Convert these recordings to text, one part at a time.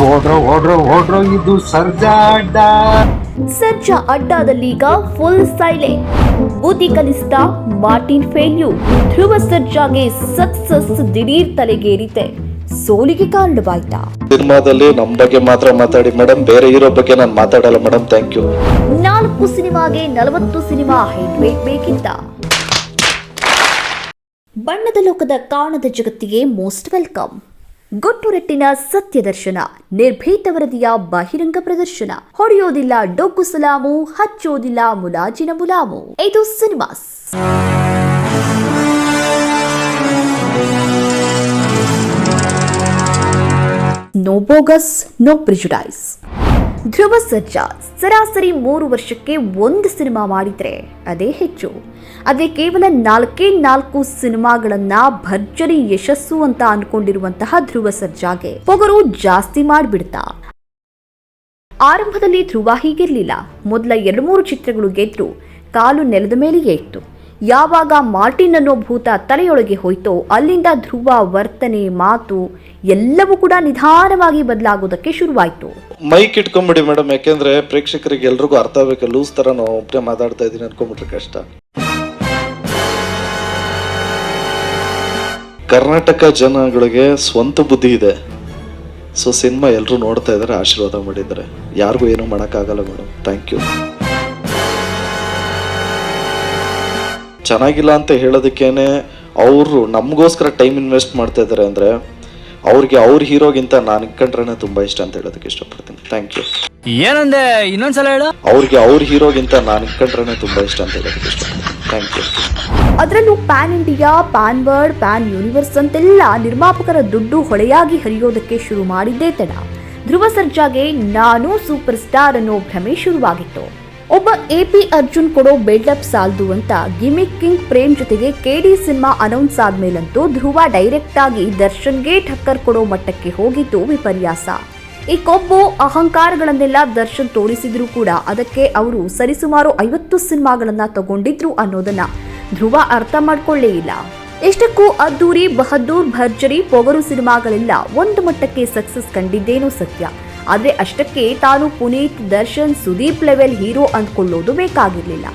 ಓಡ್ರೋ ಓಡ್ರೋ ಓಡ್ರೋ ಇದು ಸರ್ಜಾ ಅಡ್ಡ. ಸರ್ಜಾ ಅಡ್ಡಾದಲ್ಲೀಗ ಫುಲ್ ಸೈಲೆಂಟ್ ಬುದ್ಧಿ ಕಲಿಸಿದ ಮಾರ್ಟಿನ್ ಫೇಲ್ಯೂ. ಧ್ರುವ ಸರ್ಜಾಗೆ ಸಕ್ಸಸ್ ದಿಢೀರ್ ತಲೆಗೇರಿತೆ. ಸೋಲಿಗೆ ಕಾರಣವಾಯ್ತಾ? ಸಿನಿಮಾದಲ್ಲಿ ನಮ್ಮ ಬಗ್ಗೆ ಮಾತ್ರ ಮಾತಾಡಿ ಮೇಡಮ್ ಬೇರೆ ಇರೋ ಬಗ್ಗೆ ನಾನು ಮಾತಾಡಲ್ಲ ಮೇಡಮ್ ಥ್ಯಾಂಕ್ ಯು ನಾಲ್ಕು ಸಿನಿಮಾಗೆ ನಲವತ್ತು ಸಿನಿಮಾ ಹೈಟ್ ವೇಟ್ ಬೇಕಿತ್ತ? ಬಣ್ಣದ ಲೋಕದ ಕಾಣದ ಜಗತ್ತಿಗೆ ಮೋಸ್ಟ್ ವೆಲ್ಕಮ್ ಗೊಟ್ಟುರಟ್ಟಿನ ಸತ್ಯದರ್ಶನ, ನಿರ್ಭೀತ ವರದಿಯ ಬಹಿರಂಗ ಪ್ರದರ್ಶನ. ಹೊಡೆಯೋದಿಲ್ಲ ಡೊಗ್ಗು ಸಲಾಮು, ಹಚ್ಚೋದಿಲ್ಲ ಮುಲಾಜಿನ ಮುಲಾಮು. ಇದು cinemas. No bogus, no prejudice. Dhruva Sarja ಸರಾಸರಿ ಮೂರು ವರ್ಷಕ್ಕೆ ಒಂದು ಸಿನಿಮಾ ಮಾಡಿದರೆ ಅದೇ ಹೆಚ್ಚು. ಅದೇ ಕೇವಲ ನಾಲ್ಕೇ ನಾಲ್ಕು ಸಿನಿಮಾಗಳನ್ನ ಭರ್ಜರಿ ಯಶಸ್ಸು ಅಂತ ಅನ್ಕೊಂಡಿರುವಂತಹ ಧ್ರುವ ಸರ್ಜಾಗೆ ಪೊಗರು ಜಾಸ್ತಿ ಮಾಡಿಬಿಡ್ತಾ. ಆರಂಭದಲ್ಲಿ ಧ್ರುವ ಹೀಗಿರ್ಲಿಲ್ಲ. ಮೊದಲ ಎರಡು ಮೂರು ಚಿತ್ರಗಳು ಗೆದ್ರು. ಕಾಲು ನೆಲದ ಮೇಲೆಯೇ ಇತ್ತು. ಯಾವಾಗ ಮಾರ್ಟಿನ್ ಅನ್ನೋ ಭೂತ ತಲೆಯೊಳಗೆ ಹೋಯ್ತೋ, ಅಲ್ಲಿಂದ ಧ್ರುವ, ವರ್ತನೆ, ಮಾತು ಎಲ್ಲವೂ ಕೂಡ ನಿಧಾನವಾಗಿ ಬದಲಾಗೋದಕ್ಕೆ ಶುರುವಾಯಿತು. ಮೈಕ್ ಇಟ್ಕೊಂಬಿಡಿ ಮೇಡಮ್, ಯಾಕೆಂದ್ರೆ ಪ್ರೇಕ್ಷಕರಿಗೆ ಎಲ್ರಿಗೂ ಅರ್ಥ ಆಗ್ಬೇಕು, ಲೂಸ್ ತರ ನಾವು ಒಬ್ಬನೇ ಮಾತಾಡ್ತಾ ಇದೀನಿ ಅನ್ಕೊಂಬಿಟ್ರೆ ಕಷ್ಟ. ಕರ್ನಾಟಕ ಜನಗಳಿಗೆ ಸ್ವಂತ ಬುದ್ಧಿ ಇದೆ. ಸೊ ಸಿನಿಮಾ ಎಲ್ಲರೂ ನೋಡ್ತಾ ಇದ್ದಾರೆ, ಆಶೀರ್ವಾದ ಮಾಡಿದ್ದಾರೆ. ಯಾರಿಗೂ ಏನೂ ಮಾಡೋಕ್ಕಾಗಲ್ಲ ಮೇಡಮ್. ಥ್ಯಾಂಕ್ ಯು ಚೆನ್ನಾಗಿಲ್ಲ ಅಂತ ಹೇಳೋದಕ್ಕೇನೆ ಅವರು ನಮಗೋಸ್ಕರ ಟೈಮ್ ಇನ್ವೆಸ್ಟ್ ಮಾಡ್ತಾ ಇದ್ದಾರೆ ಅಂದರೆ ಅವ್ರಿಗೆ ಅವ್ರ ಹೀರೋಗಿಂತ ನಾನು ಕಂಡ್ರೆ ತುಂಬಾ ಇಷ್ಟ ಅಂತ ಹೇಳೋದಕ್ಕೆ ಇಷ್ಟಪಡ್ತೀನಿ. ಥ್ಯಾಂಕ್ ಯು ಏನಂದೆ? ಇನ್ನೊಂದ್ಸಲ ಹೇಳು. ಅವ್ರಿಗೆ ಅವ್ರ ಹೀರೋಗಿಂತ ನಾನು ಕಂಡ್ರೆ ತುಂಬಾ ಇಷ್ಟ ಅಂತ ಹೇಳೋದಕ್ಕೆ ಇಷ್ಟಪಡ್ತೀನಿ. ಥ್ಯಾಂಕ್ ಯು ಅದರಲ್ಲೂ pan India pan world pan universe ಅಂತೆಲ್ಲ ನಿರ್ಮಾಪಕರ ದುಡ್ಡು ಹೊಳೆಯಾಗಿ ಹರಿಯೋದಕ್ಕೆ ಶುರು ಮಾಡಿದ್ದೇ ತಡ. ಧ್ರುವ ಸರ್ಜಾಗೆ ನಾನು ಸೂಪರ್ ಸ್ಟಾರ್ ಅನ್ನೋ ಭ್ರಮೆ ಶುರುವಾಗಿತ್ತು. ಒಬ್ಬ ಎಪಿ ಅರ್ಜುನ್ ಕೊಡೋ ಬಿಲ್ಡಪ್ ಸಾಲ್ದು ಅಂತ ಗಿಮಿಕ್ ಕಿಂಗ್ ಪ್ರೇಮ್ ಜೊತೆಗೆ ಕೆಡಿ ಸಿನಿಮಾ ಅನೌನ್ಸ್ ಆದ್ಮೇಲಂತೂ ಧ್ರುವ ಡೈರೆಕ್ಟ್ ಆಗಿ ದರ್ಶನ್ಗೆ ಠಕ್ಕರ್ ಕೊಡೋ ಮಟ್ಟಕ್ಕೆ ಹೋಗಿದ್ದು ವಿಪರ್ಯಾಸ. ಈ ಕೊಬ್ಬು, ಅಹಂಕಾರಗಳನ್ನೆಲ್ಲ ದರ್ಶನ್ ತೋರಿಸಿದ್ರು ಕೂಡ ಅದಕ್ಕೆ ಅವರು ಸರಿಸುಮಾರು ಐವತ್ತು ಸಿನಿಮಾಗಳನ್ನ ತಗೊಂಡಿದ್ರು ಅನ್ನೋದನ್ನ ಧ್ರುವ ಅರ್ಥ ಮಾಡ್ಕೊಳ್ಳೇ ಇಲ್ಲ. ಎಷ್ಟಕ್ಕೂ ಅದ್ದೂರಿ, ಬಹದ್ದೂರ್, ಭರ್ಜರಿ, ಪೊಗರು ಸಿನಿಮಾಗಳೆಲ್ಲ ಒಂದು ಮಟ್ಟಕ್ಕೆ ಸಕ್ಸಸ್ ಕಂಡಿದ್ದೇನೋ ಸತ್ಯ. ಆದ್ರೆ ಅಷ್ಟಕ್ಕೆ ತಾನು ಪುನೀತ್, ದರ್ಶನ್, ಸುದೀಪ್ ಲೆವೆಲ್ ಹೀರೋ ಅಂದ್ಕೊಳ್ಳೋದು ಬೇಕಾಗಿರಲಿಲ್ಲ.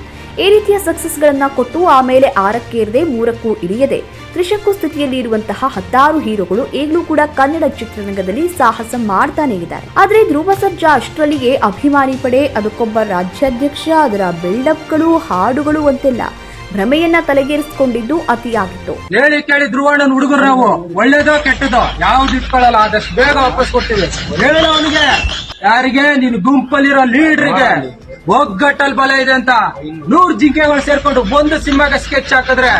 ಈ ರೀತಿಯ ಸಕ್ಸಸ್ಗಳನ್ನ ಕೊಟ್ಟು ಆಮೇಲೆ ಆರಕ್ಕೇರದೆ ಮೂರಕ್ಕೂ ಇಳಿಯದೆ, ತ್ರಿಶಕ್ಕೂ ಸ್ಥಿತಿಯಲ್ಲಿ ಇರುವಂತಹ ಹತ್ತಾರು ಹೀರೋಗಳು ಈಗಲೂ ಕೂಡ ಕನ್ನಡ ಚಿತ್ರರಂಗದಲ್ಲಿ ಸಾಹಸ ಮಾಡ್ತಾನೆ ಇದ್ದಾರೆ. ಆದ್ರೆ ಧ್ರುವ ಸರ್ಜಾ ಅಷ್ಟರಲ್ಲಿಯೇ ಅಭಿಮಾನಿ ಪಡೆ, ಅದಕ್ಕೊಬ್ಬ ರಾಜ್ಯಾಧ್ಯಕ್ಷ, ಅದರ ಬಿಲ್ಡಪ್ಗಳು ಹಾಡುಗಳು ಅಂತೆಲ್ಲ. ಭ್ರಮೆಯನ್ನ ತಲೆಗೇರಿಸಿಕೊಂಡಿದ್ದು ಅತಿಯಾಗಿತ್ತು. ಹೇಳಿ ಕೇಳಿ ಧ್ರುವಣ್ಣನ ಹುಡುಗರು ನಾವು. ಒಳ್ಳೇದೋ ಕೆಟ್ಟದೋ ಯಾವ್ದು ಇಟ್ಕೊಳ್ಳಲ್ಲ ಆದಷ್ಟು ಬೇಗ ವಾಪಸ್ ಕೊಡ್ತೀವಿ. ಹೇಳಲ್ಲ ಅವನಿಗೆ. ಯಾರಿಗೆ? ನೀನು ಗುಂಪಲ್ಲಿರೋ ಲೀಡ್ರಿಗೆ. ಒಗ್ಗಟ್ಟಲ್ ಬಲ ಇದೆ ಅಂತ. ನೂರ್ ಜಿಂಕೆಗಳು ಸೇರ್ಕೊಂಡು ಒಂದು ಸಿಂಹಕ್ಕೆ ಸ್ಕೆಚ್ ಹಾಕಿದ್ರೆ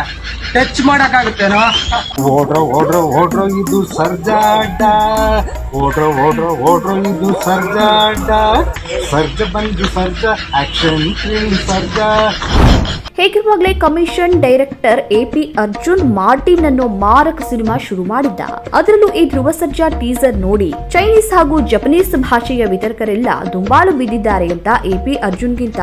ಟಚ್ ಮಾಡಕ್ಕಾಗುತ್ತೇನೋ? ಓಡ್ರೋ ಓಡ್ರೋ ಓಡ್ರೋ ಇದು ಸರ್ಜಾ ಅಡ್ಡ ಓಡ್ರೋ ಓಡ್ರೋ ಓಡ್ರೋ ಇದು ಸರ್ಜಾ ಸರ್ಜ ಬಂದು Sarja action Sarja. ಹೇಗಿರುವಾಗಲೇ commission director A P Arjun Martin ಅನ್ನೋ ಮಾರಕ ಸಿನಿಮಾ ಶುರು ಮಾಡಿದ್ದ. ಅದರಲ್ಲೂ ಈ ಧ್ರುವ ಸರ್ಜಾ ಟೀಸರ್ ನೋಡಿ ಚೈನೀಸ್ ಹಾಗೂ ಜಪನೀಸ್ ಭಾಷೆಯ ವಿತರಕರೆಲ್ಲ ದುಂಬಾಲು ಬಿದ್ದಿದ್ದಾರೆ ಅಂತ ಎ ಪಿ ಅರ್ಜುನ್ಗಿಂತ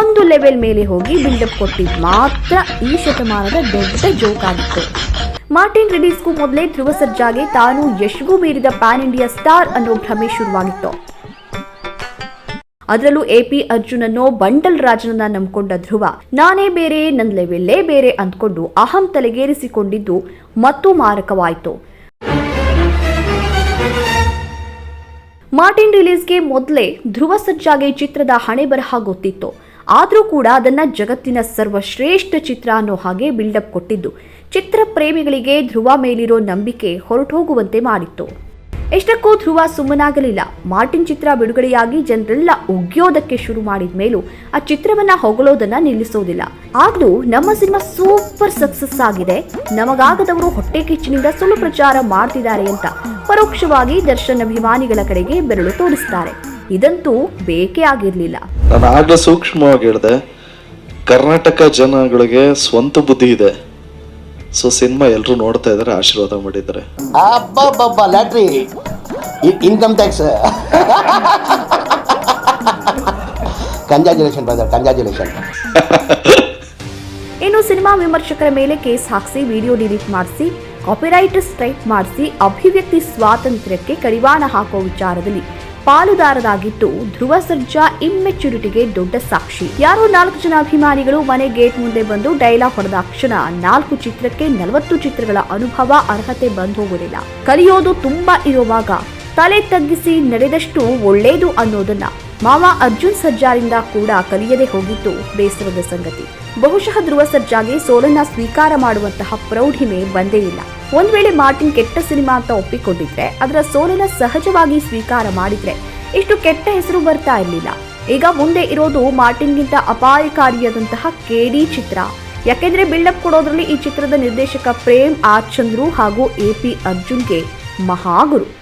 ಒಂದು ಲೆವೆಲ್ ಮೇಲೆ ಹೋಗಿ ಬಿಲ್ಡಪ್ ಕೊಟ್ಟಿದ್ ಮಾತ್ರ ಈ ಶತಮಾನದ ದೊಡ್ಡ ಜೋಕ್ ಆಗಿತ್ತು. ಮಾರ್ಟಿನ್ ರಿಲೀಸ್ಗೂ ಮೊದಲೇ ಧ್ರುವ ಸರ್ಜಾಗೆ ತಾನು ಯಶ್ಗೂ ಮೀರಿದ ಪ್ಯಾನ್ ಇಂಡಿಯಾ ಸ್ಟಾರ್ ಅನ್ನೋ ಭ್ರಮೆ ಶುರುವಾಗಿತ್ತು. ಅದರಲ್ಲೂ ಎ ಪಿ ಅರ್ಜುನನ್ನು ಬಂಡಲ್ ರಾಜನನ್ನ ನಂಬಿಕೊಂಡ ಧ್ರುವ, ನಾನೇ ಬೇರೆ ನನ್ನ ಲೆವೆಲ್ಲೇ ಬೇರೆ ಅಂದ್ಕೊಂಡು ಅಹಂ ತಲೆಗೇರಿಸಿಕೊಂಡಿದ್ದು ಮತ್ತೂ ಮಾರಕವಾಯಿತು. ಮಾರ್ಟಿನ್ ರಿಲೀಸ್ಗೆ ಮೊದಲೇ ಧ್ರುವ ಸಜ್ಜಾಗೆ ಚಿತ್ರದ ಹಣೆ ಬರಹ ಗೊತ್ತಿತ್ತು. ಆದರೂ ಕೂಡ ಅದನ್ನ ಜಗತ್ತಿನ ಸರ್ವಶ್ರೇಷ್ಠ ಚಿತ್ರ ಅನ್ನೋ ಹಾಗೆ ಬಿಲ್ಡಪ್ ಕೊಟ್ಟಿದ್ದು. ಚಿತ್ರ ಪ್ರೇಮಿಗಳಿಗೆ ಧ್ರುವ ಮೇಲಿರೋ ನಂಬಿಕೆ ಹೊರಟೋಗುವಂತೆ ಮಾಡಿತ್ತು. ಎಷ್ಟಕ್ಕೂ ಧ್ರುವ ಸುಮ್ಮನಾಗಲಿಲ್ಲ. ಮಾರ್ಟಿನ್ ಚಿತ್ರ ಬಿಡುಗಡೆಯಾಗಿ ಜನರೆಲ್ಲ ಉಗ್ಯೋದಕ್ಕೆ ಶುರು ಮಾಡಿದ ಮೇಲೂ ಆ ಚಿತ್ರವನ್ನ ಹೊಗಳೋದನ್ನ ನಿಲ್ಲಿಸೋದಿಲ್ಲ. ಆಗ್ಲೂ ನಮ್ಮ ಸಿನಿಮಾ ಸೂಪರ್ ಸಕ್ಸಸ್ ಆಗಿದೆ. ನಮಗಾಗದವರು ಹೊಟ್ಟೆ ಕಿಚ್ಚಿನಿಂದ ಸುಳ್ಳು ಪ್ರಚಾರ ಮಾಡ್ತಿದ್ದಾರೆ ಅಂತ ಪರೋಕ್ಷವಾಗಿ ದರ್ಶನ್ ಅಭಿಮಾನಿಗಳ ಕಡೆಗೆ ಬೆರಳು ತೋರಿಸ್ತಾರೆ. ಇದಂತೂ ಬೇಕೇ ಆಗಿರ್ಲಿಲ್ಲ. ನಾನು ಸೂಕ್ಷ್ಮವಾಗಿ ಹೇಳಿದೆ, ಕರ್ನಾಟಕ ಜನಗಳಿಗೆ ಸ್ವಂತ ಬುದ್ಧಿ ಇದೆ. ಸೊ ಸಿನಿಮಾ ಎಲ್ಲರೂ ನೋಡ್ತಾ ಇದ್ದಾರೆ ಆಶೀರ್ವಾದ ಮಾಡಿದ್ದಾರೆ. ಅಬ್ಬಬ್ಬಬ್ಬ lottery. Income tax congratulation brother congratulation ಇನ್ನು ಸಿನಿಮಾ ವಿಮರ್ಶಕರ ಮೇಲೆ ಕೇಸ್ ಹಾಕಿಸಿ ವಿಡಿಯೋ ಡಿಲೀಟ್ ಮಾಡಿಸಿ ಕಾಪಿರೈಟ್ ಸ್ಟ್ರೈಕ್ ಮಾಡಿಸಿ ಅಭಿವ್ಯಕ್ತಿ ಸ್ವಾತಂತ್ರ್ಯಕ್ಕೆ ಕಡಿವಾಣ ಹಾಕುವ ವಿಚಾರದಲ್ಲಿ ಪಾಲುದಾರರಾಗಿದ್ದು, ಧ್ರುವ ಸರ್ಜಾ ಇಮ್ಮೆಚುರಿಟಿಗೆ ದೊಡ್ಡ ಸಾಕ್ಷಿ. ಯಾರೋ ನಾಲ್ಕು ಜನ ಅಭಿಮಾನಿಗಳು ಮನೆ ಗೇಟ್ ಮುಂದೆ ಬಂದು ಡೈಲಾಗ್ ಹೊಡೆದಾಕ್ಷಣ ನಾಲ್ಕು ಚಿತ್ರಕ್ಕೆ ನಲವತ್ತು ಚಿತ್ರಗಳ ಅನುಭವ ಅರ್ಹತೆ ಬಂದು ಹೋಗುವುದಿಲ್ಲ ಕಲಿಯೋದು ತುಂಬಾ ಇರುವಾಗ ತಲೆ ತಗ್ಗಿಸಿ ನಡೆದಷ್ಟು ಒಳ್ಳೇದು ಅನ್ನೋದನ್ನ ಮಾವ ಅರ್ಜುನ್ ಸರ್ಜಾರಿಂದ ಕೂಡ ಕಲಿಯದೆ ಹೋಗಿದ್ದು ಬೇಸರದ ಸಂಗತಿ. ಬಹುಶಃ ಧ್ರುವ ಸರ್ಜಾಗೆ ಸೋಲನ್ನ ಸ್ವೀಕಾರ ಮಾಡುವಂತಹ ಪ್ರೌಢಿಮೆ ಬಂದೇ ಇಲ್ಲ. ಒಂದ್ ವೇಳೆ ಮಾರ್ಟಿನ್ ಕೆಟ್ಟ ಸಿನಿಮಾ ಅಂತ ಒಪ್ಪಿಕೊಂಡಿದ್ರೆ, ಅದರ ಸೋಲನ್ನ ಸಹಜವಾಗಿ ಸ್ವೀಕಾರ ಮಾಡಿದ್ರೆ ಇಷ್ಟು ಕೆಟ್ಟ ಹೆಸರು ಬರ್ತಾ ಇರಲಿಲ್ಲ. ಈಗ ಮುಂದೆ ಇರೋದು ಮಾರ್ಟಿನ್ಗಿಂತ ಅಪಾಯಕಾರಿಯಾದಂತಹ ಕೆಡಿ ಚಿತ್ರ. ಯಾಕೆಂದ್ರೆ ಬಿಲ್ಡಪ್ ಕೊಡೋದ್ರಲ್ಲಿ ಈ ಚಿತ್ರದ ನಿರ್ದೇಶಕ ಪ್ರೇಮ್ ಆರ್ ಚಂದ್ರು ಹಾಗೂ ಎ ಪಿ ಅರ್ಜುನ್ಗೆ ಮಹಾಗುರು.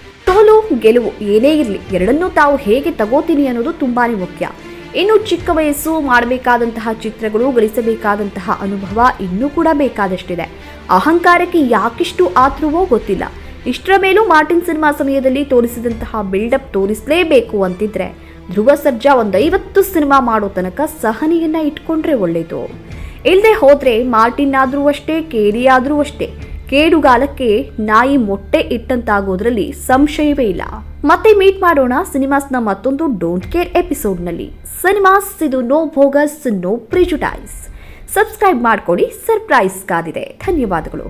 ಗೆಲುವು ಏನೇ ಇರಲಿ, ಎರಡನ್ನೂ ತಾವು ಹೇಗೆ ತಗೋತೀನಿ ಅನ್ನೋದು ತುಂಬಾ ಮುಖ್ಯ. ಇನ್ನು ಚಿಕ್ಕ ವಯಸ್ಸು ಮಾಡಬೇಕಾದಂತಹ ಚಿತ್ರಗಳು, ಗಳಿಸಬೇಕಾದಂತಹ ಅನುಭವ ಇನ್ನೂ ಕೂಡ ಬೇಕಾದಷ್ಟಿದೆ. ಅಹಂಕಾರಕ್ಕೆ ಯಾಕಿಷ್ಟು ಆತೃವೋ ಗೊತ್ತಿಲ್ಲ. ಇಷ್ಟರ ಮೇಲೂ ಮಾರ್ಟಿನ್ ಸಿನಿಮಾ ಸಮಯದಲ್ಲಿ ತೋರಿಸಿದಂತಹ ಬಿಲ್ಡಪ್ ತೋರಿಸಲೇಬೇಕು ಅಂತಿದ್ರೆ, ಧ್ರುವ ಸರ್ಜಾ ಒಂದೈವತ್ತು ಸಿನಿಮಾ ಮಾಡೋ ತನಕ ಸಹನೆಯನ್ನ ಇಟ್ಕೊಂಡ್ರೆ ಒಳ್ಳೇದು. ಇಲ್ಲದೆ ಹೋದ್ರೆ ಮಾರ್ಟಿನ್ ಆದ್ರೂ ಅಷ್ಟೇ, ಕೇರಿ ಆದ್ರೂ ಅಷ್ಟೇ ಕೇಡುಗಾಲಕ್ಕೆ ನಾಯಿ ಮೊಟ್ಟೆ ಇಟ್ಟಂತಾಗೋದ್ರಲ್ಲಿ ಸಂಶಯವೇ ಇಲ್ಲ. ಮತ್ತೆ ಮೀಟ್ ಮಾಡೋಣ ಸಿನಿಮಾಸ್ನ ಮತ್ತೊಂದು ಡೋಂಟ್ ಕೇರ್ ಎಪಿಸೋಡ್ನಲ್ಲಿ. ಸಿನಿಮಾಸ್, ಇದು no bogus no prejudice subscribe ಮಾಡ್ಕೊಡಿ ಸರ್ಪ್ರೈಸ್ ಕಾದಿದೆ ಧನ್ಯವಾದಗಳು.